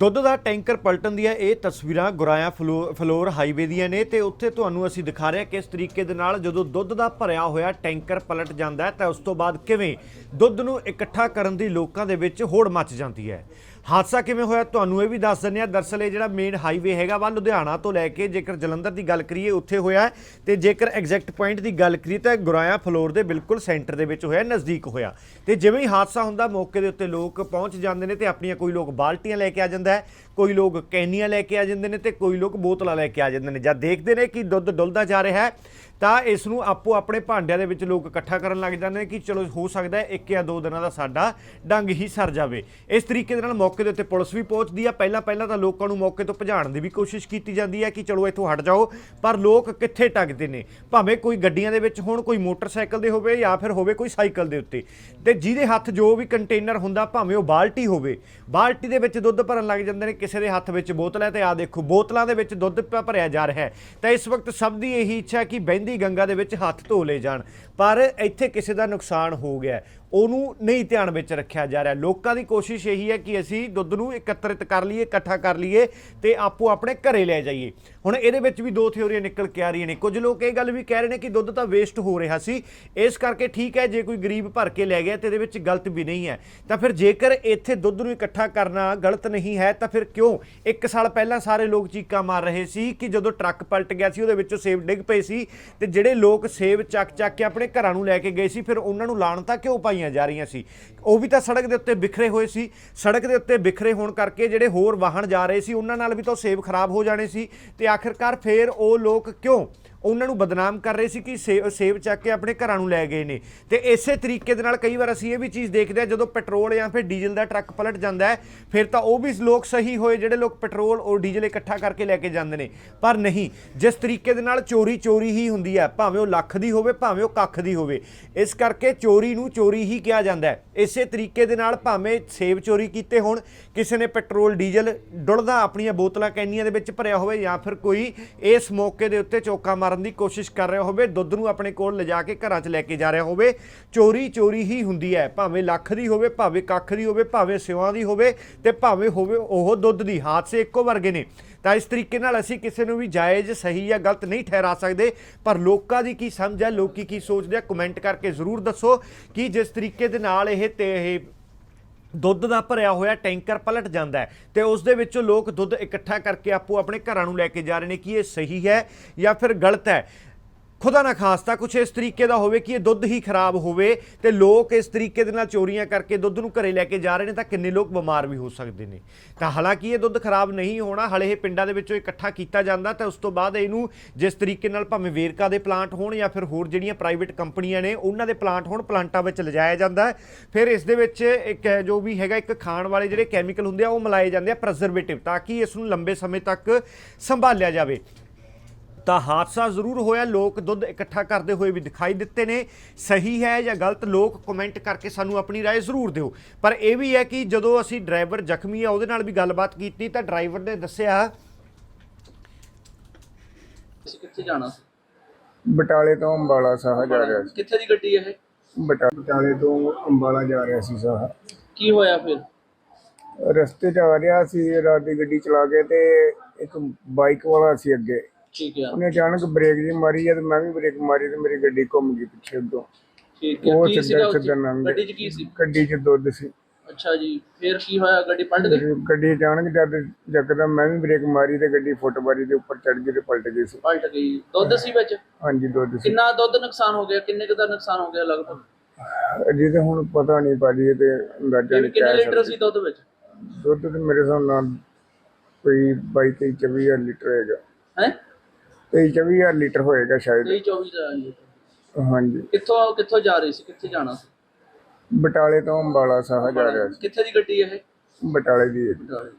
ਦੁੱਧ ਦਾ ਟੈਂਕਰ ਪਲਟਣ ਦੀਆਂ ਇਹ ਤਸਵੀਰਾਂ ਗੁਰਾਇਆ ਫਲੋ- ਫਲੋਰ ਹਾਈਵੇ ਦੀਆਂ ਨੇ ਤੇ ਉੱਥੇ ਤੁਹਾਨੂੰ ਅਸੀਂ ਦਿਖਾ ਰਹੇ ਹਾਂ ਕਿਸ ਤਰੀਕੇ ਦੇ ਨਾਲ ਜਦੋਂ ਦੁੱਧ ਦਾ ਭਰਿਆ ਹੋਇਆ ਟੈਂਕਰ ਪਲਟ ਜਾਂਦਾ ਹੈ ਤਾਂ ਉਸ ਤੋਂ ਬਾਅਦ ਕਿਵੇਂ ਦੁੱਧ ਨੂੰ ਇਕੱਠਾ ਕਰਨ ਦੀ ਲੋਕਾਂ ਦੇ ਵਿੱਚ ਹੋੜ ਮੱਚ ਜਾਂਦੀ ਹੈ। ਹਾਦਸਾ ਕਿਵੇਂ ਹੋਇਆ ਤੁਹਾਨੂੰ ਇਹ ਵੀ ਦੱਸ ਦਿੰਦੇ ਆ ਦਰਸਲ ਇਹ ਜਿਹੜਾ ਮੇਨ ਹਾਈਵੇ ਹੈਗਾ ਵਾ ਲੁਧਿਆਣਾ ਤੋਂ ਲੈ ਕੇ ਜੇਕਰ ਜਲੰਧਰ ਦੀ ਗੱਲ ਕਰੀਏ, ਉੱਥੇ ਹੋਇਆ ਹੈ ਤੇ ਜੇਕਰ ਐਗਜ਼ੈਕਟ ਪੁਆਇੰਟ ਦੀ ਗੱਲ ਕਰੀਏ ਤਾਂ ਗੁਰਾਇਆ ਫਲੋਰ ਦੇ ਬਿਲਕੁਲ ਸੈਂਟਰ ਦੇ ਵਿੱਚ ਹੋਇਆ, ਨਜ਼ਦੀਕ ਹੋਇਆ। ਤੇ ਜਿਵੇਂ ਹੀ ਹਾਦਸਾ ਹੁੰਦਾ, ਮੌਕੇ ਦੇ ਉੱਤੇ ਲੋਕ ਪਹੁੰਚ ਜਾਂਦੇ ਨੇ ਤੇ ਆਪਣੀਆਂ ਕੋਈ ਲੋਕ ਬਾਲਟੀਆਂ ਲੈ ਕੇ ਆ ਜਾਂਦਾ ਹੈ। ਕੋਈ ਲੋਕ ਕੈਨੀਆਂ ਲੈ ਕੇ ਆ ਜਾਂਦੇ ਨੇ ਤੇ ਕੋਈ ਲੋਕ ਬੋਤਲਾਂ ਲੈ ਕੇ ਆ ਜਾਂਦੇ ਨੇ। ਜਦ ਦੇਖਦੇ ਨੇ ਕਿ ਦੁੱਧ ਡੁੱਲਦਾ ਜਾ ਰਿਹਾ ਹੈ, ਤਾਂ ਇਸ ਨੂੰ ਆਪੋ ਆਪਣੇ ਭਾਂਡਿਆਂ ਦੇ ਵਿੱਚ ਲੋਕ ਇਕੱਠਾ ਕਰਨ ਲੱਗ ਜਾਂਦੇ ਨੇ ਕਿ ਚਲੋ ਹੋ ਸਕਦਾ ਹੈ ਇੱਕ ਜਾਂ ਦੋ ਦਿਨਾਂ ਦਾ ਸਾਡਾ ਡੰਗ ਹੀ ਸਰ ਜਾਵੇ। ਇਸ ਤਰੀਕੇ ਦੇ ਨਾਲ ਮੌਕੇ ਦੇ ਉੱਤੇ ਪੁਲਿਸ ਵੀ ਪਹੁੰਚਦੀ ਆ। ਪਹਿਲਾਂ ਪਹਿਲਾਂ ਤਾਂ ਲੋਕਾਂ ਨੂੰ ਮੌਕੇ ਤੋਂ ਭਜਾਉਣ ਦੀ ਵੀ ਕੋਸ਼ਿਸ਼ ਕੀਤੀ ਜਾਂਦੀ ਹੈ ਕਿ ਚਲੋ ਇੱਥੋਂ ਹਟ ਜਾਓ, ਪਰ ਲੋਕ ਕਿੱਥੇ ਟੱਗਦੇ ਨੇ? ਭਾਵੇਂ ਕੋਈ ਗੱਡੀਆਂ ਦੇ ਵਿੱਚ ਹੋਣ, ਕੋਈ ਮੋਟਰਸਾਈਕਲ ਦੇ ਹੋਵੇ ਜਾਂ ਫਿਰ ਹੋਵੇ ਕੋਈ ਸਾਈਕਲ ਦੇ ਉੱਤੇ। ਤੇ ਜਿਹਦੇ ਹੱਥ ਜੋ ਵੀ ਕੰਟੇਨਰ ਹੁੰਦਾ, ਭਾਵੇਂ ਉਹ ਬਾਲਟੀ ਹੋਵੇ, ਬਾਲਟੀ ਦੇ ਵਿੱਚ ਦੁੱਧ ਭਰਨ ਲੱਗ ਜਾਂਦੇ ਨੇ ਕਿਸੇ ਦੇ ਹੱਥ ਵਿੱਚ ਬੋਤਲ ਹੈ ਤੇ ਆ ਦੇਖੋ, ਬੋਤਲਾਂ ਦੇ ਵਿੱਚ ਦੁੱਧ ਭਰਿਆ ਜਾ ਰਿਹਾ ਹੈ। ਤਾਂ ਇਸ ਵਕਤ ਸਭ ਦੀ ਇਹੀ ਇੱਛਾ ਕਿ ਬਹਿੰਦੀ ਗੰਗਾ ਦੇ ਵਿੱਚ ਹੱਥ ਧੋ ਲਏ ਜਾਣ। ਪਰ ਇੱਥੇ ਕਿਸੇ ਦਾ ਨੁਕਸਾਨ ਹੋ ਗਿਆ ਉਹਨੂੰ ਨਹੀਂ ਧਿਆਨ ਵਿੱਚ ਰੱਖਿਆ ਜਾ ਰਿਹਾ। ਲੋਕਾਂ ਦੀ ਕੋਸ਼ਿਸ਼ ਇਹੀ ਹੈ ਕਿ ਅਸੀਂ ਦੁੱਧ ਨੂੰ ਇਕੱਤਰਿਤ ਕਰ ਲਈਏ, ਇਕੱਠਾ ਕਰ ਲਈਏ ਤੇ ਆਪੋ ਆਪਣੇ ਘਰੇ ਲੈ ਜਾਈਏ। ਹੁਣ ਇਹਦੇ ਵਿੱਚ ਵੀ ਦੋ ਥਿਉਰੀਆਂ ਨਿਕਲ ਕੇ ਆ ਰਹੀਆਂ ਨੇ। ਕੁਝ ਲੋਕ ਇਹ ਗੱਲ ਵੀ ਕਹਿ ਰਹੇ ਨੇ ਕਿ ਦੁੱਧ ਤਾਂ ਵੇਸਟ ਹੋ ਰਿਹਾ ਸੀ। ਇਸ ਕਰਕੇ ਠੀਕ ਹੈ, ਜੇ ਕੋਈ ਗਰੀਬ ਭਰ ਕੇ ਲੈ ਗਿਆ ਤੇ ਇਹਦੇ ਵਿੱਚ ਗਲਤ ਵੀ ਨਹੀਂ ਹੈ। ਤਾਂ ਫਿਰ ਜੇਕਰ ਇੱਥੇ ਦੁੱਧ ਨੂੰ ਇਕੱਠਾ ਕਰਨਾ ਗਲਤ ਨਹੀਂ ਹੈ, ਤਾਂ ਫਿਰ ਕਿਉਂ? ਇੱਕ ਸਾਲ ਪਹਿਲਾਂ ਸਾਰੇ ਲੋਕ ਚੀਕਾਂ ਮਾਰ ਰਹੇ ਸੀ ਕਿ ਜਦੋਂ ਟਰੱਕ ਪਲਟ ਗਿਆ ਸੀ, ਉਹਦੇ ਵਿੱਚੋਂ ਸੇਬ ਡਿੱਗ ਪਏ ਸੀ ਤੇ ਜਿਹੜੇ ਲੋਕ ਸੇਬ ਚੱਕ ਚੱਕ ਕੇ ਆਪਣੇ ਘਰਾਂ ਨੂੰ ਲੈ ਕੇ ਗਏ ਸੀ, ਫਿਰ ਉਹਨਾਂ ਨੂੰ ਲਾਣਤਾ ਕਿਉਂ ਪਾਈਆਂ ਜਾ ਰਹੀਆਂ ਸੀ? ਉਹ ਵੀ ਤਾਂ ਸੜਕ ਦੇ ਉੱਤੇ ਬਿਖਰੇ ਹੋਏ ਸੀ। ਸੜਕ ਦੇ ਉੱਤੇ ਬਿਖਰੇ ਹੋਣ ਕਰਕੇ ਜਿਹੜੇ ਹੋਰ ਵਾਹਨ ਜਾ ਰਹੇ ਸੀ, ਉਹਨਾਂ ਨਾਲ ਵੀ ਤਾਂ ਉਹ ਸੇਬ ਖਰਾਬ ਹੋ ਜਾਣੇ ਸੀ ਤੇ ਆਖਿਰਕਾਰ ਫਿਰ ਉਹ ਲੋਕ ਕਿਉਂ ਉਹਨਾਂ ਨੂੰ ਬਦਨਾਮ ਕਰ ਰਹੇ ਸੀ ਕਿ ਸੇਬ ਸੇਬ ਚੱਕ ਕੇ ਆਪਣੇ ਘਰਾਂ ਨੂੰ ਲੈ ਗਏ ਨੇ। ਤੇ ਇਸੇ ਤਰੀਕੇ ਦੇ ਨਾਲ ਕਈ ਵਾਰ ਅਸੀਂ ਇਹ ਵੀ ਚੀਜ਼ ਦੇਖਦੇ ਹਾਂ, ਜਦੋਂ ਪੈਟਰੋਲ ਜਾਂ ਫਿਰ ਡੀਜ਼ਲ ਦਾ ਟਰੱਕ ਪਲਟ ਜਾਂਦਾ ਹੈ, ਫਿਰ ਤਾਂ ਉਹ ਵੀ ਲੋਕ ਸਹੀ ਹੋਏ ਜਿਹੜੇ ਲੋਕ ਪੈਟਰੋਲ ਔਰ ਡੀਜ਼ਲ ਇਕੱਠਾ ਕਰਕੇ ਲੈ ਕੇ ਜਾਂਦੇ ਨੇ। ਪਰ ਨਹੀਂ, ਜਿਸ ਤਰੀਕੇ ਦੇ ਨਾਲ ਚੋਰੀ ਚੋਰੀ ਹੀ ਹੁੰਦੀ ਹੈ, ਭਾਵੇਂ ਉਹ ਲੱਖ ਦੀ ਹੋਵੇ, ਭਾਵੇਂ ਉਹ ਕੱਖ ਦੀ ਹੋਵੇ, ਇਸ ਕਰਕੇ ਚੋਰੀ ਨੂੰ ਚੋਰੀ ਹੀ ਕਿਹਾ ਜਾਂਦਾ ਹੈ। ਇਸੇ ਤਰੀਕੇ ਦੇ ਨਾਲ ਭਾਵੇਂ ਸੇਬ ਚੋਰੀ ਕੀਤੇ ਹੋਣ, ਕਿਸੇ ਨੇ ਪੈਟਰੋਲ, ਡੀਜ਼ਲ ਡੁੱਲਦਾ ਆਪਣੀਆਂ ਬੋਤਲਾਂ ਕੈਨੀਆਂ ਦੇ ਵਿੱਚ ਭਰਿਆ ਹੋਵੇ ਜਾਂ ਫਿਰ ਕੋਈ ਇਸ ਮੌਕੇ ਦੇ ਉੱਤੇ ਚੋਕਾ ਮਾਰਨ ਦੀ ਕੋਸ਼ਿਸ਼ ਕਰ ਰਿਹਾ ਹੋਵੇ, ਦੁੱਧ ਨੂੰ ਆਪਣੇ ਕੋਲ ਲਿਜਾ ਕੇ ਘਰਾਂ 'ਚ ਲੈ ਕੇ ਜਾ ਰਿਹਾ ਹੋਵੇ। ਚੋਰੀ ਚੋਰੀ ਹੀ ਹੁੰਦੀ ਹੈ। ਭਾਵੇਂ ਲੱਖ ਦੀ ਹੋਵੇ, ਭਾਵੇਂ ਕੱਖ ਦੀ ਹੋਵੇ, ਭਾਵੇਂ ਸਿਵਾਂ ਦੀ ਹੋਵੇ ਤੇ ਭਾਵੇਂ ਹੋਵੇ ਉਹ ਦੁੱਧ ਦੀ। ਹਾਦਸੇ ਇੱਕੋ ਵਰਗੇ ਨੇ। ਤਾਂ ਇਸ ਤਰੀਕੇ ਨਾਲ ਅਸੀਂ ਕਿਸੇ ਨੂੰ ਵੀ ਜਾਇਜ਼, ਸਹੀ ਜਾਂ ਗਲਤ ਨਹੀਂ ਠਹਿਰਾ ਸਕਦੇ। ਪਰ ਲੋਕਾਂ ਦੀ ਕੀ ਸਮਝ ਹੈ, ਲੋਕੀ ਕੀ ਸੋਚਦੇ ਆ, ਕਮੈਂਟ ਕਰਕੇ ਜ਼ਰੂਰ ਦੱਸੋ ਕਿ ਜਿਸ ਤਰੀਕੇ ਦੇ ਨਾਲ ਇਹ ਤੇ ਇਹ ਦੁੱਧ ਦਾ ਭਰਿਆ ਹੋਇਆ ਟੈਂਕਰ ਪਲਟ ਜਾਂਦਾ ਹੈ ਤੇ ਉਸ ਦੇ ਵਿੱਚੋਂ ਲੋਕ ਦੁੱਧ ਇਕੱਠਾ ਕਰਕੇ ਆਪੋ ਆਪਣੇ ਘਰਾਂ ਨੂੰ ਲੈ ਕੇ ਜਾ ਰਹੇ ਨੇ ਕਿ ਇਹ ਸਹੀ ਹੈ ਜਾਂ ਫਿਰ ਗਲਤ ਹੈ? ਖੁਦਾ ਨਾ ਖਾਸਤਾ ਕੁਛ ਇਸ ਤਰੀਕੇ ਦਾ ਹੋਵੇ ਕਿ ਇਹ ਦੁੱਧ ਹੀ ਖਰਾਬ ਹੋਵੇ ਤੇ ਲੋਕ ਇਸ ਤਰੀਕੇ ਦੇ ਨਾਲ ਚੋਰੀਆਂ ਕਰਕੇ ਦੁੱਧ ਨੂੰ ਘਰੇ ਲੈ ਕੇ ਜਾ ਰਹੇ ਨੇ ਤਾਂ ਕਿੰਨੇ ਲੋਕ ਬਿਮਾਰ ਵੀ ਹੋ ਸਕਦੇ ਨੇ। ਤਾਂ ਹਾਲਾਂਕਿ ਇਹ ਦੁੱਧ ਖਰਾਬ ਨਹੀਂ ਹੋਣਾ, ਹਲੇ ਇਹ ਪਿੰਡਾਂ ਦੇ ਵਿੱਚੋਂ ਇਕੱਠਾ ਕੀਤਾ ਜਾਂਦਾ ਤੇ ਉਸ ਤੋਂ ਬਾਅਦ ਇਹਨੂੰ ਜਿਸ ਤਰੀਕੇ ਨਾਲ ਭਾਵੇਂ ਵੇਰਕਾ ਦੇ ਪਲਾਂਟ ਹੋਣ ਜਾਂ ਫਿਰ ਹੋਰ ਜਿਹੜੀਆਂ ਪ੍ਰਾਈਵੇਟ ਕੰਪਨੀਆਂ ਨੇ, ਉਹਨਾਂ ਦੇ ਪਲਾਂਟ ਹੋਣ, ਪਲਾਂਟਾਂ ਵਿੱਚ ਲਿਜਾਇਆ ਜਾਂਦਾ। ਹੈ ਫਿਰ ਇਸ ਦੇ ਵਿੱਚ ਇੱਕ ਜੋ ਵੀ ਹੈਗਾ, ਇੱਕ ਖਾਣ ਵਾਲੇ ਜਿਹੜੇ ਕੈਮੀਕਲ ਹੁੰਦੇ ਆ, ਉਹ ਮਿਲਾਏ ਜਾਂਦੇ ਆ ਪ੍ਰਜ਼ਰਵੇਟਿਵ ਤਾਂ ਕਿ ਇਸ ਨੂੰ ਲੰਬੇ ਸਮੇਂ ਤੱਕ ਸੰਭਾਲਿਆ ਜਾਵੇ। ਤਾਂ ਹਾਦਸਾ ਜ਼ਰੂਰ ਹੋਇਆ ਲੋਕ ਦੁੱਧ ਇਕੱਠਾ ਕਰਦੇ ਹੋਏ ਵੀ ਦਿਖਾਈ ਦਿੱਤੇ ਨੇ ਸਹੀ ਹੈ ਜਾਂ ਗਲਤ ਲੋਕ ਕਮੈਂਟ ਕਰਕੇ ਸਾਨੂੰ ਆਪਣੀ رائے ਜ਼ਰੂਰ ਦਿਓ ਪਰ ਇਹ ਵੀ ਹੈ ਕਿ ਜਦੋਂ ਅਸੀਂ ਡਰਾਈਵਰ ਜ਼ਖਮੀ ਆ ਉਹਦੇ ਨਾਲ ਵੀ ਗੱਲਬਾਤ ਕੀਤੀ ਤਾਂ ਡਰਾਈਵਰ ਨੇ ਦੱਸਿਆ ਤੁਸੀਂ ਕਿੱਥੇ ਜਾਣਾ ਸੀ ਬਟਾਲੇ ਤੋਂ ਅੰਬਾਲਾ ਸਾਹ ਜਾ ਰਿਹਾ ਸੀ ਕਿੱਥੇ ਦੀ ਗੱਡੀ ਇਹ ਬਟਾ ਬਟਾਲੇ ਤੋਂ ਅੰਬਾਲਾ ਜਾ ਰਿਹਾ ਸੀ ਸਾਹ ਕੀ ਹੋਇਆ ਫਿਰ ਰਸਤੇ 'ਚ ਆ ਰਿਹਾ ਸੀ ਰਾਤ ਦੀ ਗੱਡੀ ਚਲਾ ਕੇ ਤੇ ਇੱਕ ਬਾਈਕ ਵਾਲਾ ਸੀ ਅੱਗੇ ਠੀਕ ਆ। ਉਹਨੇ ਅਚਾਨਕ ਬ੍ਰੇਕ ਜੀ ਮਾਰੀ ਜਦ ਮੈਂ ਵੀ ਬ੍ਰੇਕ ਮਾਰੀ ਤੇ ਮੇਰੀ ਗੱਡੀ ਘੁੰਮ ਗਈ ਪਿੱਛੇ ਤੋਂ ਠੀਕ ਆ। ਉਹ ਕੀ ਸਿੱਧਾ ਸੀਗਾ? ਸਿੱਧਾ ਲੰਘ। ਗੱਡੀ 'ਚ ਕੀ ਸੀ? ਗੱਡੀ 'ਚ ਦੁੱਧ ਸੀ। ਅੱਛਾ ਜੀ ਫਿਰ ਕੀ ਹੋਇਆ? ਗੱਡੀ ਪਲਟ ਗਈ? ਗੱਡੀ ਅਚਾਨਕ ਜਦ ਜਕਦਮ ਮੈਂ ਵੀ ਬ੍ਰੇਕ ਮਾਰੀ ਤੇ ਗੱਡੀ ਫੁੱਟਬਾਰੀ ਦੇ ਉੱਪਰ ਚੜ ਗਈ ਤੇ ਪਲਟ ਗਈ ਸੀ। ਪਲਟ ਗਈ। ਦੁੱਧ ਸੀ ਵਿੱਚ? ਹਾਂਜੀ ਦੁੱਧ ਸੀ। ਕਿੰਨਾ ਦੁੱਧ ਨੁਕਸਾਨ ਹੋ ਗਿਆ? ਕਿੰਨੇ ਕੁ ਦਾ ਨੁਕਸਾਨ ਹੋ ਗਿਆ ਲਗਭਗ? ਅਜੇ ਤੇ ਹੁਣ ਪਤਾ ਨਹੀਂ ਭਾਜੀ ਇਹ ਤੇ ਅੰਦਾਜ਼ਾ ਨਹੀਂ ਕਿੰਨੇ ਕਹਿ ਲੀਟਰ ਸਕਦੇ। ਸੀ ਦੁੱਧ ਵਿੱਚ? ਦੁੱਧ ਤੇ ਮੇਰੇ ਹਿਸਾਬ ਨਾਲ ਕੋਈ 22 23 24 ਹਜ਼ਾਰ ਲੀਟਰ ਹੈਗਾ। ਹੈ? 23 24 ਹਜ਼ਾਰ ਲੀਟਰ ਹੋਏਗਾ ਸ਼ਾਇਦ। 23 24 ਦਾ ਲੀਟਰ। ਹਾਂਜੀ। ਕਿੱਥੋਂ ਕਿੱਥੋਂ ਜਾ ਰਹੀ ਸੀ? ਕਿੱਥੇ ਜਾਣਾ ਸੀ? ਬਟਾਲੇ ਤੋਂ ਅੰਬਾਲਾ ਸਾਹ ਜਾ ਰਿਹਾ ਸੀ। ਕਿੱਥੇ ਦੀ ਗੱਡੀ ਇਹ? ਬਟਾਲੇ ਦੀ ਹੈ। ਜੀ।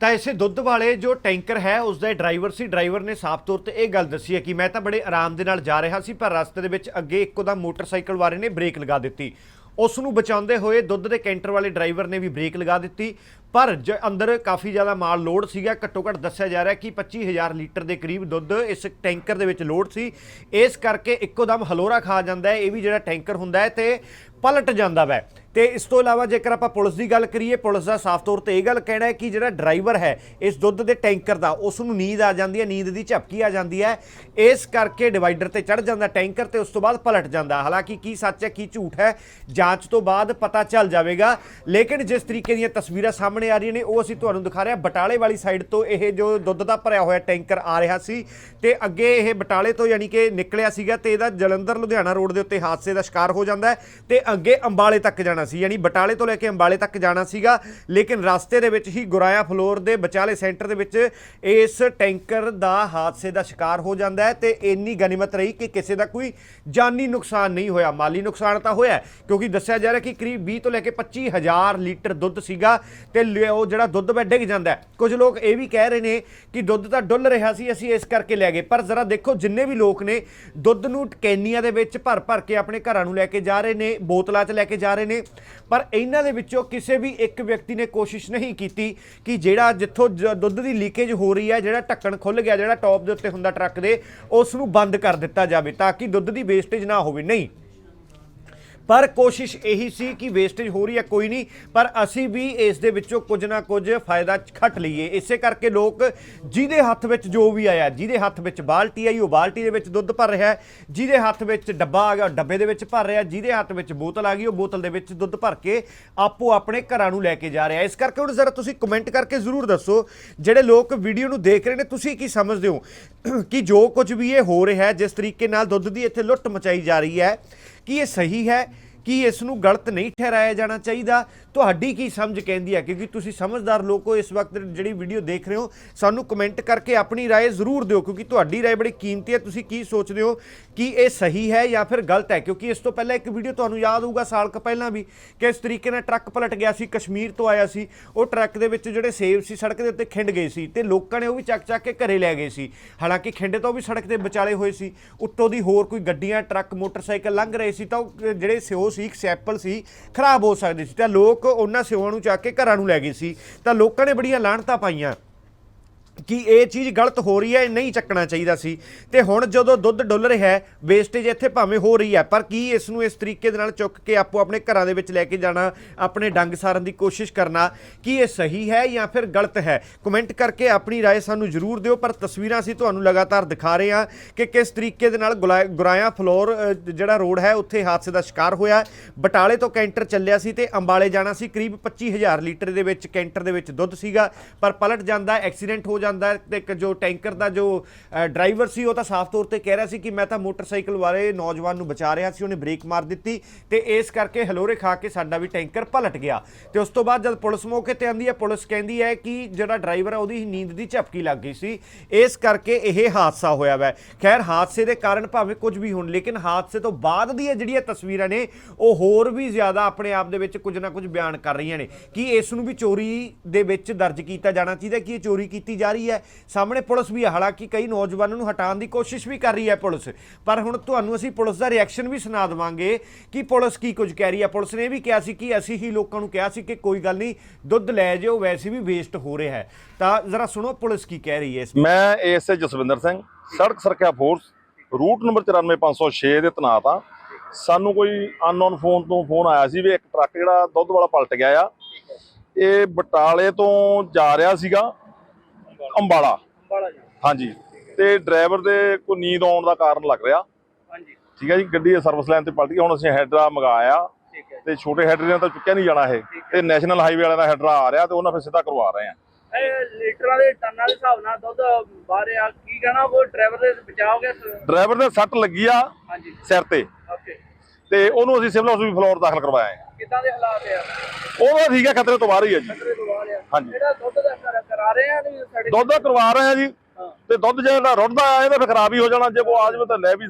ਤਾਂ ਇਸੇ ਦੁੱਧ ਵਾਲੇ ਜੋ ਟੈਂਕਰ ਹੈ ਉਸ ਦਾ ਡਰਾਈਵਰ ਸੀ। ਡਰਾਈਵਰ ਨੇ ਸਾਫ਼ ਤੌਰ ਤੇ ਇਹ ਗੱਲ ਦੱਸੀ ਹੈ ਕਿ ਮੈਂ ਤਾਂ ਬੜੇ ਆਰਾਮ ਦੇ ਨਾਲ ਜਾ ਰਿਹਾ ਸੀ ਪਰ ਰਸਤੇ ਦੇ ਵਿੱਚ ਅੱਗੇ ਇੱਕੋ ਦਾ ਮੋਟਰਸਾਈਕਲ ਵਾਲੇ ਨੇ ਬ੍ਰੇਕ ਲਗਾ ਦਿੱਤੀ। ਉਸ ਨੂੰ ਬਚਾਉਂਦੇ ਹੋਏ ਦੁੱਧ ਦੇ ਕੈਂਟਰ ਵਾਲੇ ਡਰਾਈਵਰ ਨੇ ਵੀ ਬ੍ਰੇਕ ਲਗਾ ਦਿੱਤੀ। ਪਰ ਜ ਅੰਦਰ ਕਾਫੀ ਜ਼ਿਆਦਾ ਮਾਲ ਲੋਡ ਸੀਗਾ। ਘੱਟੋ ਘੱਟ ਦੱਸਿਆ ਜਾ ਰਿਹਾ ਕਿ 25000 ਲੀਟਰ ਦੇ ਕਰੀਬ ਦੁੱਧ ਇਸ ਟੈਂਕਰ ਦੇ ਵਿੱਚ ਲੋਡ ਸੀ। ਇਸ ਕਰਕੇ ਇੱਕੋ ਦਮ ਹਲੋਰਾ ਖਾ ਜਾਂਦਾ ਹੈ। ਇਹ ਵੀ ਜਿਹੜਾ ਟੈਂਕਰ ਹੁੰਦਾ ਹੈ ਤੇ ਪਲਟ ਜਾਂਦਾ ਵੈ। ਤੇ ਇਸ ਤੋਂ ਇਲਾਵਾ ਜੇਕਰ ਆਪਾਂ ਪੁਲਿਸ ਦੀ ਗੱਲ ਕਰੀਏ, ਪੁਲਿਸ ਦਾ ਸਾਫ਼ ਤੌਰ ਤੇ ਇਹ ਗੱਲ ਕਹਿਣਾ ਹੈ ਕਿ ਜਿਹੜਾ ਡਰਾਈਵਰ ਹੈ, ਇਸ ਦੁੱਧ ਦੇ ਟੈਂਕਰ ਦਾ, ਉਸ ਨੂੰ ਨੀਂਦ ਆ ਜਾਂਦੀ ਹੈ, ਨੀਂਦ ਦੀ ਝਪਕੀ ਆ ਜਾਂਦੀ ਹੈ। ਇਸ ਕਰਕੇ ਡਿਵਾਈਡਰ ਤੇ ਚੜ ਜਾਂਦਾ ਟੈਂਕਰ ਤੇ ਉਸ ਤੋਂ ਬਾਅਦ ਪਲਟ ਜਾਂਦਾ। ਹਾਲਾਂਕਿ ਕੀ ਸੱਚ ਹੈ, ਕੀ ਝੂਠ ਹੈ, ਜਾਂਚ ਤੋਂ ਬਾਅਦ ਪਤਾ ਚੱਲ ਜਾਵੇਗਾ। ਲੇਕਿਨ ਜਿਸ ਤਰੀਕੇ ਦੀਆਂ ਤਸਵੀਰਾਂ ਸਾਹਮਣੇ ਆ ਰਹੀਆਂ ਨੇ, ਉਹ ਅਸੀਂ ਤੁਹਾਨੂੰ ਦਿਖਾ ਰਹੇ। ਹਾਂ ਬਟਾਲੇ ਵਾਲੀ ਸਾਈਡ ਤੋਂ ਇਹ ਜੋ ਦੁੱਧ ਦਾ ਭਰਿਆ ਹੋਇਆ ਟੈਂਕਰ ਆ ਰਿਹਾ ਸੀ, ਤੇ ਅੱਗੇ ਇਹ ਬਟਾਲੇ ਤੋਂ ਯਾਨੀ ਕਿ ਨਿਕਲਿਆ ਸੀਗਾ, ਤੇ ਇਹਦਾ ਜਲੰਧਰ ਲੁਧਿਆਣਾ ਰੋਡ ਦੇ ਉੱਤੇ ਹਾਦਸੇ ਦਾ ਸ਼ਿਕਾਰ ਹੋ ਜਾਂਦਾ ਹੈ, ਤੇ ਅੱਗੇ ਅੰਬਾਲੇ ਤੱਕ ਜਾਣਾ ਸੀ, ਯਾਨੀ ਬਟਾਲੇ ਤੋਂ ਲੈ ਕੇ ਅੰਬਾਲੇ ਤੱਕ ਜਾਣਾ ਸੀਗਾ। ਲੇਕਿਨ ਰਸਤੇ ਦੇ ਵਿੱਚ ਹੀ ਗੁਰਾਇਆ ਫਲੋਰ ਦੇ ਬਚਾਲੇ ਸੈਂਟਰ ਦੇ ਵਿੱਚ ਇਸ ਟੈਂਕਰ ਦਾ ਹਾਦਸੇ ਦਾ ਸ਼ਿਕਾਰ ਹੋ ਜਾਂਦਾ ਹੈ ਤੇ ਇੰਨੀ ਗਨੀਮਤ ਰਹੀ ਕਿ ਕਿਸੇ ਦਾ ਕੋਈ ਜਾਨੀ ਨੁਕਸਾਨ ਨਹੀਂ ਹੋਇਆ। ਮਾਲੀ ਨੁਕਸਾਨ ਤਾਂ ਹੋਇਆ ਕਿਉਂਕਿ ਦੱਸਿਆ ਜਾ ਰਿਹਾ ਕਿ ਕਰੀਬ 20 ਤੋਂ ਲੈ ਕੇ 25 ਹਜ਼ਾਰ ਲੀਟਰ ਦੁੱਧ ਸੀਗਾ ਤੇ ਲਿ- ਉਹ ਜਿਹੜਾ ਦੁੱਧ ਵਾ ਡਿੱਗ ਜਾਂਦਾ ਕੁਝ ਲੋਕ ਇਹ ਵੀ ਕਹਿ ਰਹੇ ਨੇ ਕਿ ਦੁੱਧ ਤਾਂ ਡੁੱਲ ਰਿਹਾ ਸੀ, ਅਸੀਂ ਇਸ ਕਰਕੇ ਲੈ ਗਏ। ਪਰ ਜ਼ਰਾ ਦੇਖੋ, ਜਿੰਨੇ ਵੀ ਲੋਕ ਨੇ, ਦੁੱਧ ਨੂੰ ਕੈਨੀਆਂ ਦੇ ਵਿੱਚ ਭਰ ਭਰ ਕੇ ਆਪਣੇ ਘਰਾਂ ਨੂੰ ਲੈ ਕੇ ਜਾ ਰਹੇ ਨੇ, ਬੋਤਲਾਂ 'ਚ ਲੈ ਕੇ ਜਾ ਰਹੇ ਨੇ। ਪਰ ਇਹਨਾਂ ਦੇ ਵਿੱਚੋਂ ਕਿਸੇ ਵੀ ਇੱਕ ਵਿਅਕਤੀ ਨੇ ਕੋਸ਼ਿਸ਼ ਨਹੀਂ ਕੀਤੀ ਕਿ ਜਿਹੜਾ ਜਿੱਥੋਂ ਜ- ਦੁੱਧ ਦੀ ਲੀਕੇਜ ਹੋ ਰਹੀ ਹੈ, ਜਿਹੜਾ ਢੱਕਣ ਖੁੱਲ ਗਿਆ, ਜਿਹੜਾ ਟੌਪ ਦੇ ਉੱਤੇ ਹੁੰਦਾ ਟਰੱਕ ਦੇ, ਉਸ ਨੂੰ ਬੰਦ ਕਰ ਦਿੱਤਾ ਜਾਵੇ ਤਾਂ ਕਿ ਦੁੱਧ ਦੀ ਵੇਸਟੇਜ ਨਾ ਹੋਵੇ। ਨਹੀਂ ਪਰ ਕੋਸ਼ਿਸ਼ ਇਹੀ ਸੀ ਕਿ ਵੇਸਟੇਜ ਹੋ ਰਹੀ ਹੈ, ਕੋਈ ਨਹੀਂ, ਪਰ ਅਸੀਂ ਵੀ ਇਸ ਦੇ ਵਿੱਚੋਂ ਕੁਝ ਨਾ ਕੁਝ ਫਾਇਦਾ ਖੱਟ ਲਈਏ। ਇਸੇ ਕਰਕੇ ਲੋਕ ਜਿਹਦੇ ਹੱਥ ਵਿੱਚ ਜੋ ਵੀ ਆਇਆ, ਜਿਹਦੇ ਹੱਥ ਵਿੱਚ ਬਾਲਟੀ ਆਈ, ਉਹ ਬਾਲਟੀ ਦੇ ਵਿੱਚ ਦੁੱਧ ਭਰ ਰਿਹਾ ਹੈ। ਜਿਹਦੇ ਹੱਥ ਵਿੱਚ ਡੱਬਾ ਆ ਗਿਆ, ਉਹ ਡੱਬੇ ਦੇ ਵਿੱਚ ਭਰ ਰਿਹਾ ਜਿਹਦੇ ਹੱਥ ਵਿੱਚ ਬੋਤਲ ਆ ਗਈ, ਉਹ ਬੋਤਲ ਦੇ ਵਿੱਚ ਦੁੱਧ ਭਰ ਕੇ ਆਪੋ ਆਪਣੇ ਘਰਾਂ ਨੂੰ ਲੈ ਕੇ ਜਾ ਰਿਹਾ ਇਸ ਕਰਕੇ ਹੁਣ ਜ਼ਰਾ ਤੁਸੀਂ ਕਮੈਂਟ ਕਰਕੇ ਜ਼ਰੂਰ ਦੱਸੋ, ਜਿਹੜੇ ਲੋਕ ਵੀਡੀਓ ਨੂੰ ਦੇਖ ਰਹੇ ਨੇ, ਤੁਸੀਂ ਕੀ ਸਮਝਦੇ ਹੋ? ਕਿ ਜੋ ਕੁਝ ਵੀ ਇਹ ਹੋ ਰਿਹਾ ਹੈ, ਜਿਸ ਤਰੀਕੇ ਨਾਲ ਦੁੱਧ ਦੀ ਇੱਥੇ ਲੁੱਟ ਮਚਾਈ ਜਾ ਰਹੀ ਹੈ ਕੀ ਇਹ ਸਹੀ ਹੈ ਕਿ ਇਸ ਨੂੰ ਗਲਤ ਨਹੀਂ ਠਹਿਰਾਇਆ ਜਾਣਾ ਚਾਹੀਦਾ? ਤੁਹਾਡੀ ਕੀ ਸਮਝ ਕਹਿੰਦੀ ਹੈ ਕਿਉਂਕਿ ਤੁਸੀਂ ਸਮਝਦਾਰ ਲੋਕੋ ਇਸ ਵਕਤ ਜਿਹੜੀ ਵੀਡੀਓ ਦੇਖ ਰਹੇ ਹੋ ਸਾਨੂੰ ਕਮੈਂਟ ਕਰਕੇ ਆਪਣੀ رائے ਜ਼ਰੂਰ ਦਿਓ ਕਿਉਂਕਿ ਤੁਹਾਡੀ رائے ਬੜੀ ਕੀਮਤੀ ਹੈ ਤੁਸੀਂ ਕੀ ਸੋਚਦੇ ਹੋ ਕਿ ਇਹ ਸਹੀ ਹੈ ਜਾਂ ਫਿਰ ਗਲਤ ਹੈ ਕਿਉਂਕਿ ਇਸ ਤੋਂ ਪਹਿਲਾਂ ਇੱਕ ਵੀਡੀਓ ਤੁਹਾਨੂੰ ਯਾਦ ਹੋਊਗਾ ਸਾਲ ਕੁ ਪਹਿਲਾਂ ਵੀ ਕਿ ਇਸ ਤਰੀਕੇ ਨਾਲ ਟਰੱਕ ਪਲਟ ਗਿਆ ਸੀ ਕਸ਼ਮੀਰ ਤੋਂ ਆਇਆ ਸੀ ਉਹ ਟਰੱਕ ਦੇ ਵਿੱਚ ਜਿਹੜੇ ਸੇਬ ਸੀ ਸੜਕ ਦੇ ਉੱਤੇ ਖਿੰਡ ਗਏ ਸੀ ਤੇ ਲੋਕਾਂ ਨੇ ਉਹ ਵੀ ਚੱਕ ਚੱਕ ਕੇ ਘਰੇ ਲੈ ਗਏ ਸੀ ਹਾਲਾਂਕਿ ਖਿੰਡੇ ਤੋਂ ਵੀ ਸੜਕ ਤੇ ਵਿਚਾਲੇ ਹੋਏ ਸੀ ਉੱਤੋਂ ਦੀ ਹੋਰ ਕੋਈ ਗੱਡੀਆਂ ਟਰੱਕ ਮੋਟਰਸਾਈਕਲ ਲੰਘ ਰਹੇ ਸੀ ਤਾਂ ਉਹ ਜਿਹੜੇ ਸਿਓ ਸੀ ਸੈਪਲ ਸੀ ਖਰਾਬ ਹੋ ਸਕਦੇ ਸੀ ਤਾਂ ਲੋਕ ਉਹਨਾਂ ਸਿਓਆਂ ਨੂੰ ਚੱਕ ਕੇ ਘਰਾਂ ਨੂੰ ਲੈ ਗਏ ਸੀ। ਤਾਂ ਲੋਕਾਂ ਨੇ ਬੜੀਆਂ ਲਾਹਣਤਾਂ ਪਾਈਆਂ। ਕਿ ਇਹ ਚੀਜ਼ ਗਲਤ ਹੋ ਰਹੀ ਹੈ ਇਹ ਨਹੀਂ ਚੱਕਣਾ ਚਾਹੀਦਾ ਸੀ ਤੇ ਹੁਣ ਜਦੋਂ ਦੁੱਧ ਡੁੱਲ ਰਿਹਾ ਹੈ ਵੇਸਟੇਜ ਇੱਥੇ ਭਾਵੇਂ ਹੋ ਰਹੀ ਹੈ ਪਰ ਕੀ ਇਸ ਨੂੰ ਇਸ ਤਰੀਕੇ ਦੇ ਨਾਲ ਚੁੱਕ ਕੇ ਆਪੋ ਆਪਣੇ ਘਰਾਂ ਦੇ ਵਿੱਚ ਲੈ ਕੇ ਜਾਣਾ ਆਪਣੇ ਡੰਗ ਸਾਰਨ ਦੀ ਕੋਸ਼ਿਸ਼ ਕਰਨਾ ਕੀ ਇਹ ਸਹੀ ਹੈ ਜਾਂ ਫਿਰ ਗਲਤ ਹੈ ਕਮੈਂਟ ਕਰਕੇ ਆਪਣੀ رائے ਸਾਨੂੰ ਜ਼ਰੂਰ ਦਿਓ ਪਰ ਤਸਵੀਰਾਂ ਅਸੀਂ ਤੁਹਾਨੂੰ ਲਗਾਤਾਰ ਦਿਖਾ ਰਹੇ ਹਾਂ ਕਿ ਕਿਸ ਤਰੀਕੇ ਦੇ ਨਾਲ ਗੁਲਾ- ਗੁਰਾਇਆ ਫਲੋਰ ਅ, ਜਿਹੜਾ ਰੋਡ ਹੈ ਉੱਥੇ ਹਾਦਸੇ ਦਾ ਸ਼ਿਕਾਰ ਹੋਇਆ ਬਟਾਲੇ ਤੋਂ ਕੈਂਟਰ ਚੱਲਿਆ ਸੀ ਤੇ ਅੰਬਾਲੇ ਜਾਣਾ ਸੀ ਕਰੀਬ 25000 ਲੀਟਰ ਦੇ ਵਿੱਚ ਕੈਂਟਰ ਦੇ ਵਿੱਚ ਦੁੱਧ ਸੀਗਾ ਪਰ ਪਲਟ ਜਾਂਦਾ ਐਕਸੀਡੈਂਟ ਹੋ ਜਾਂਦਾ ਹੈ ਤੇ ਇੱਕ ਜੋ ਟੈਂਕਰ ਦਾ ਜੋ ਡਰਾਈਵਰ ਸੀ, ਉਹ ਤਾਂ ਸਾਫ਼ ਤੌਰ ਤੇ ਕਹਿ ਰਿਹਾ ਸੀ ਕਿ ਮੈਂ ਤਾਂ ਮੋਟਰਸਾਈਕਲ ਵਾਲੇ ਨੌਜਵਾਨ ਨੂੰ ਬਚਾ ਰਿਹਾ ਸੀ, ਉਹਨੇ ਬ੍ਰੇਕ ਮਾਰ ਦਿੱਤੀ ਤੇ ਇਸ ਕਰਕੇ ਹਲੋਰੇ ਖਾ ਕੇ ਸਾਡਾ ਵੀ ਟੈਂਕਰ ਪਲਟ ਗਿਆ। ਤੇ ਉਸ ਤੋਂ ਬਾਅਦ ਜਦ ਪੁਲਿਸ ਮੌਕੇ ਤੇ ਆਂਦੀ ਹੈ, ਪੁਲਿਸ ਕਹਿੰਦੀ ਹੈ ਕਿ ਜਿਹੜਾ ਡਰਾਈਵਰ ਹੈ, ਉਹਦੀ ਨੀਂਦ ਦੀ ਝਪਕੀ ਲੱਗ ਗਈ ਸੀ। ਇਸ ਕਰਕੇ ਇਹ ਹਾਦਸਾ ਹੋਇਆ ਵੈ। ਖੈਰ, ਹਾਦਸੇ ਦੇ ਕਾਰਨ ਭਾਵੇਂ ਕੁਝ ਵੀ ਹੋਣ, ਲੇਕਿਨ ਹਾਦਸੇ ਤੋਂ ਬਾਅਦ ਦੀਆਂ ਜਿਹੜੀਆਂ ਤਸਵੀਰਾਂ ਨੇ, ਉਹ ਹੋਰ ਵੀ ਜ਼ਿਆਦਾ ਆਪਣੇ ਆਪ ਦੇ ਵਿੱਚ ਕੁਝ ਨਾ ਕੁਝ ਬਿਆਨ ਕਰ ਰਹੀਆਂ ਨੇ ਕਿ ਇਸ ਨੂੰ ਵੀ ਚੋਰੀ ਦੇ ਵਿੱਚ ਦਰਜ ਕੀਤਾ ਜਾਣਾ ਚਾਹੀਦਾ ਕਿ ਇਹ ਚੋਰੀ ਕੀਤੀ ਜਾ ਰਹੀ ਹੈ। ਸਾਹਮਣੇ ਪੁਲਿਸ ਵੀ ਹੈ ਹਾਲਾਂਕਿ ਕਈ ਨੌਜਵਾਨਾਂ ਨੂੰ ਹਟਾਉਣ ਦੀ ਕੋਸ਼ਿਸ਼ ਵੀ ਕਰ ਰਹੀ ਹੈ ਪੁਲਿਸ। ਪਰ ਹੁਣ ਤੁਹਾਨੂੰ ਅਸੀਂ ਪੁਲਿਸ ਦਾ ਰਿਐਕਸ਼ਨ ਵੀ ਸੁਣਾ ਦੇਵਾਂਗੇ ਕਿ ਪੁਲਿਸ ਕੀ ਕੁਝ ਕਹਿ ਰਹੀ ਹੈ। ਪੁਲਿਸ ਨੇ ਇਹ ਵੀ ਕਿਹਾ ਸੀ ਕਿ ਅਸੀਂ ਹੀ ਲੋਕਾਂ ਨੂੰ ਕਿਹਾ ਸੀ ਕਿ ਕੋਈ ਗੱਲ ਨਹੀਂ, ਦੁੱਧ ਲੈ ਜਿਓ, ਵੈਸੇ ਵੀ ਵੇਸਟ ਹੋ ਰਿਹਾ ਹੈ। ਤਾਂ ਜ਼ਰਾ ਸੁਣੋ ਪੁਲਿਸ ਕੀ ਕਹਿ ਰਹੀ ਹੈ ਇਸ ਮੈਂ ਏਐਸਏ ਜਸਵਿੰਦਰ ਸਿੰਘ, ਸੜਕ ਸੁਰੱਖਿਆ ਫੋਰਸ ਰੂਟ ਨੰਬਰ 94506 ਦੇ ਤੈਨਾਤ ਆ ਸਾਨੂੰ ਕੋਈ ਅਨਨੋਨ ਫੋਨ ਤੋਂ ਫੋਨ ਆਇਆ ਸੀ ਵੀ ਇੱਕ ਟਰੱਕ ਜਿਹੜਾ ਦੁੱਧ ਵਾਲਾ ਪਲਟ ਗਿਆ ਆ। ਇਹ ਬਟਾਲੇ ਤੋਂ ਜਾ ਰਿਹਾ ਸੀਗਾ। ਅੰਬਾਲਾ। ਅੰਬਾਲਾ ਜੀ। ਹਾਂਜੀ। ਤੇ ਡਰਾਈਵਰ ਦੇ ਕੋਈ ਨੀਂਦ ਆਉਣ ਦਾ ਕਾਰਨ ਲੱਗ ਰਿਹਾ? ਹਾਂਜੀ। ਠੀਕ ਹੈ ਜੀ ਗੱਡੀ ਸਰਵਿਸ ਲਾਈਨ ਤੇ ਪਲਟ ਗਈ ਹੁਣ ਅਸੀਂ ਹੈਡਰਾ ਮੰਗਾਇਆ। ਤੇ ਛੋਟੇ ਹੈਡਰੇ ਨਾਲ ਤਾਂ ਚੁੱਕਿਆ ਨਹੀਂ ਜਾਣਾ ਇਹ। ਤੇ ਨੈਸ਼ਨਲ ਹਾਈਵੇ ਵਾਲਿਆਂ ਦਾ ਹੈਡਰਾ ਆ ਰਿਹਾ ਤੇ ਉਹਨਾਂ ਫਿਰ ਸਿੱਧਾ ਕਰਵਾ ਰਹੇ ਆ। ਇਹ ਲੀਟਰਾਂ ਦੇ ਟਨਾਂ ਦੇ ਹਿਸਾਬ ਨਾਲ ਦੁੱਧ ਬਾਹਰ ਆ। ਕੀ ਕਹਿਣਾ ਉਹ ਡਰਾਈਵਰ ਦੇ ਬਚਾਓਗੇ ਡਰਾਈਵਰ ਦੇ ਸੱਟ ਲੱਗੀ ਆ ਹਾਂਜੀ। ਸਿਰ ਤੇ। ਤੇ ਉਹਨੂੰ ਅਸੀਂ ਸਿਵਲ ਹਸਪੀਟਲ ਫਲੋਰ ਦਾਖਲ ਕਰਵਾਇਆ ਹੈ ਕਿੱਦਾਂ ਦੇ ਹਾਲਾਤ ਆ ਉਹ ਤਾਂ ਠੀਕ ਹੈ ਖਤਰੇ ਤੋਂ ਬਾਹਰ ਹੀ ਹੈ ਜੀ ਖਤਰੇ ਤੋਂ ਬਾਹਰ ਆ ਹਾਂਜੀ। ਜਿਹੜਾ ਦੁੱਧ ਦਾ ਕਰ- ਰਹੇ ਆ ਨਹੀਂ ਸਾਡੇ ਦੁੱਧ ਦਾ ਕਰਵਾ ਰਹੇ ਆ ਜੀ। ਤੇ ਦੁੱਧ ਜਿਹੜਾ ਰੁੜਦਾ ਆ ਇਹਦਾ ਫਿਰ ਖਰਾਬ ਹੀ ਹੋ ਜਾਣਾ ਜੇ ਕੋ ਆ ਜਾਵੇ ਤਾਂ ਲੈ ਵੀ